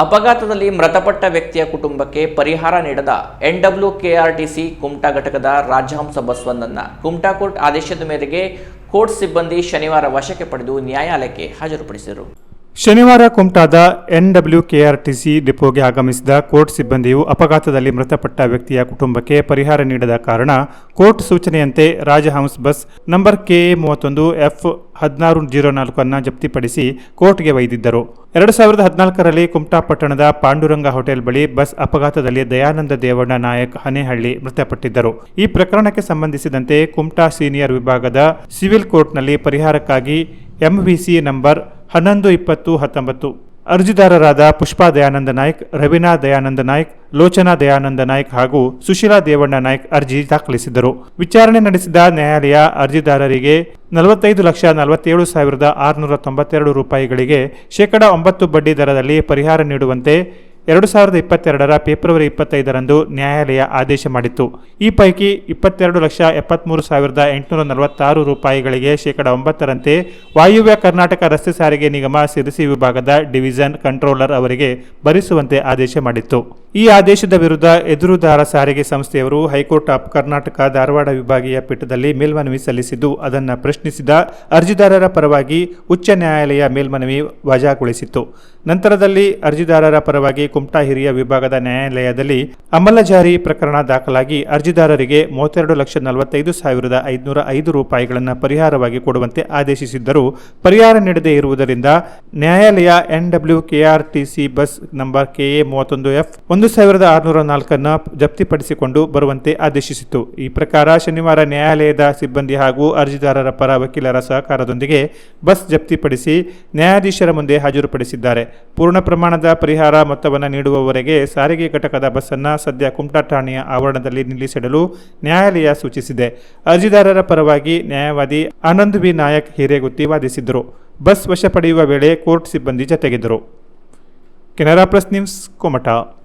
ಅಪಘಾತದಲ್ಲಿ ಮೃತಪಟ್ಟ ವ್ಯಕ್ತಿಯ ಕುಟುಂಬಕ್ಕೆ ಪರಿಹಾರ ನೀಡದ ಎನ್ಡಬ್ಲ್ಯೂ ಕೆಆರ್ಟಿಸಿ ಕುಮಟಾ ಘಟಕದ ರಾಜಹಂಸ ಬಸ್ವನ್ನನ್ನ ಕುಮಟಾ ಕೋರ್ಟ್ ಆದೇಶದ ಮೇರೆಗೆ ಕೋರ್ಟ್ ಸಿಬ್ಬಂದಿ ಶನಿವಾರ ವಶಕ್ಕೆ ಪಡೆದು ನ್ಯಾಯಾಲಯಕ್ಕೆ ಹಾಜರುಪಡಿಸಿದರು. ಶನಿವಾರ ಕುಮಟಾದ ಎನ್ಡಬ್ಲ್ಯೂಕೆಆರ್ಟಿಸಿ ಡಿಪೋಗೆ ಆಗಮಿಸಿದ ಕೋರ್ಟ್ ಸಿಬ್ಬಂದಿಯು ಅಪಘಾತದಲ್ಲಿ ಮೃತಪಟ್ಟ ವ್ಯಕ್ತಿಯ ಕುಟುಂಬಕ್ಕೆ ಪರಿಹಾರ ನೀಡದ ಕಾರಣ ಕೋರ್ಟ್ ಸೂಚನೆಯಂತೆ ರಾಜಹಂಸ್ ಬಸ್ ನಂಬರ್ ಕೆ ಮೂವತ್ತೊಂದು ಎಫ್ ಹದಿನಾರು ಜೀರೋ ನಾಲ್ಕನ್ನು ಜಪ್ತಿಪಡಿಸಿ ಕೋರ್ಟ್ಗೆ ಒಯ್ದಿದ್ದರು. ಎರಡು ಸಾವಿರದ ಹದಿನಾಲ್ಕರಲ್ಲಿ ಕುಮಟಾ ಪಟ್ಟಣದ ಪಾಂಡುರಂಗ ಹೋಟೆಲ್ ಬಳಿ ಬಸ್ ಅಪಘಾತದಲ್ಲಿ ದಯಾನಂದ ದೇವಣ್ಣ ನಾಯಕ್ ಹನೇಹಳ್ಳಿ ಮೃತಪಟ್ಟಿದ್ದರು. ಈ ಪ್ರಕರಣಕ್ಕೆ ಸಂಬಂಧಿಸಿದಂತೆ ಕುಮಟಾ ಸೀನಿಯರ್ ವಿಭಾಗದ ಸಿವಿಲ್ ಕೋರ್ಟ್ನಲ್ಲಿ ಪರಿಹಾರಕ್ಕಾಗಿ ಎಂವಿಸಿ ನಂಬರ್ ಹನ್ನೊಂದು ಇಪ್ಪತ್ತು ಹತ್ತೊಂಬತ್ತು. ಅರ್ಜಿದಾರರಾದ ಪುಷ್ಪಾ ದಯಾನಂದ ನಾಯ್ಕ್, ರವೀನಾ ದಯಾನಂದ ನಾಯ್ಕ್, ಲೋಚನಾ ದಯಾನಂದ ನಾಯ್ಕ್ ಹಾಗೂ ಸುಶೀಲಾ ದೇವಣ್ಣ ನಾಯ್ಕ್ ಅರ್ಜಿ ದಾಖಲಿಸಿದ್ದರು. ವಿಚಾರಣೆ ನಡೆಸಿದ ನ್ಯಾಯಾಲಯ ಅರ್ಜಿದಾರರಿಗೆ ನಲವತ್ತೈದು ಲಕ್ಷ ನಲವತ್ತೇಳು ಸಾವಿರದ ಆರುನೂರ ತೊಂಬತ್ತೆರಡು ರೂಪಾಯಿಗಳಿಗೆ ಶೇಕಡಾ ಒಂಬತ್ತು ಬಡ್ಡಿ ದರದಲ್ಲಿ ಪರಿಹಾರ ನೀಡುವಂತೆ ಎರಡು ಸಾವಿರದ ಇಪ್ಪತ್ತೆರಡರ ಫೆಬ್ರವರಿ ಇಪ್ಪತ್ತೈದರಂದು ನ್ಯಾಯಾಲಯ ಆದೇಶ ಮಾಡಿತ್ತು. ಈ ಪೈಕಿ ಇಪ್ಪತ್ತೆರಡು ಲಕ್ಷ ಎಪ್ಪತ್ತ್ಮೂರು ಸಾವಿರದ ಎಂಟುನೂರ ನಲವತ್ತಾರು ರೂಪಾಯಿಗಳಿಗೆ ಶೇಕಡ ಒಂಬತ್ತರಂತೆ ವಾಯುವ್ಯ ಕರ್ನಾಟಕ ರಸ್ತೆ ಸಾರಿಗೆ ನಿಗಮ ಸಿರಿಸಿ ವಿಭಾಗದ ಡಿವಿಷನ್ ಕಂಟ್ರೋಲರ್ ಅವರಿಗೆ ಭರಿಸುವಂತೆ ಆದೇಶ ಮಾಡಿತ್ತು. ಈ ಆದೇಶದ ವಿರುದ್ಧ ಎದುರುದಾರ ಸಾರಿಗೆ ಸಂಸ್ಥೆಯವರು ಹೈಕೋರ್ಟ್ ಆಫ್ ಕರ್ನಾಟಕ ಧಾರವಾಡ ವಿಭಾಗೀಯ ಪೀಠದಲ್ಲಿ ಮೇಲ್ಮನವಿ ಸಲ್ಲಿಸಿದ್ದು, ಅದನ್ನು ಪ್ರಶ್ನಿಸಿದ ಅರ್ಜಿದಾರರ ಪರವಾಗಿ ಉಚ್ಚ ನ್ಯಾಯಾಲಯ ಮೇಲ್ಮನವಿ ವಜಾಗೊಳಿಸಿತ್ತು. ನಂತರದಲ್ಲಿ ಅರ್ಜಿದಾರರ ಪರವಾಗಿ ಕುಮಟಾ ಹಿರಿಯ ವಿಭಾಗದ ನ್ಯಾಯಾಲಯದಲ್ಲಿ ಅಮಲ ಜಾರಿ ಪ್ರಕರಣ ದಾಖಲಾಗಿ ಅರ್ಜಿದಾರರಿಗೆ ಮೂವತ್ತೆರಡು ಲಕ್ಷ ನಲವತ್ತೈದು ಸಾವಿರದ ಐದುನೂರ ಐದು ರೂಪಾಯಿಗಳನ್ನು ಪರಿಹಾರವಾಗಿ ಕೊಡುವಂತೆ ಆದೇಶಿಸಿದ್ದರೂ ಪರಿಹಾರ ನೀಡದೇ ಇರುವುದರಿಂದ ನ್ಯಾಯಾಲಯ NW KRTC bus number KA ಮೂವತ್ತೊಂದು ಎಫ್ ಒಂದು ಸಾವಿರದ ಆರುನೂರ ನಾಲ್ಕನ್ನು ಜಪ್ತಿಪಡಿಸಿಕೊಂಡು ಬರುವಂತೆ ಆದೇಶಿಸಿತು ಈ ಪ್ರಕಾರ ಶನಿವಾರ ನ್ಯಾಯಾಲಯದ ಸಿಬ್ಬಂದಿ ಹಾಗೂ ಅರ್ಜಿದಾರರ ಪರ ವಕೀಲರ ಸಹಕಾರದೊಂದಿಗೆ ಬಸ್ ಜಪ್ತಿಪಡಿಸಿ ನ್ಯಾಯಾಧೀಶರ ಮುಂದೆ ಹಾಜರುಪಡಿಸಿದ್ದಾರೆ. ಪೂರ್ಣ ಪ್ರಮಾಣದ ಪರಿಹಾರ ಮೊತ್ತವನ್ನು ನೀಡುವವರೆಗೆ ಸಾರಿಗೆ ಘಟಕದ ಬಸ್ಸನ್ನು ಸದ್ಯ ಕುಮಟಾ ಠಾಣೆಯ ಆವರಣದಲ್ಲಿ ನಿಲ್ಲಿಸಿಡಲು ನ್ಯಾಯಾಲಯ ಸೂಚಿಸಿದೆ. ಅರ್ಜಿದಾರರ ಪರವಾಗಿ ನ್ಯಾಯವಾದಿ ಆನಂದ್ ವಿ. ನಾಯಕ್ ಹಿರೇಗುತ್ತಿ ವಾದಿಸಿದರು ಬಸ್ ವಶ ಪಡೆಯುವ ವೇಳೆ ಕೋರ್ಟ್ ಸಿಬ್ಬಂದಿ ಜತೆಗಿದ್ದರು. Canara press news, Kumta.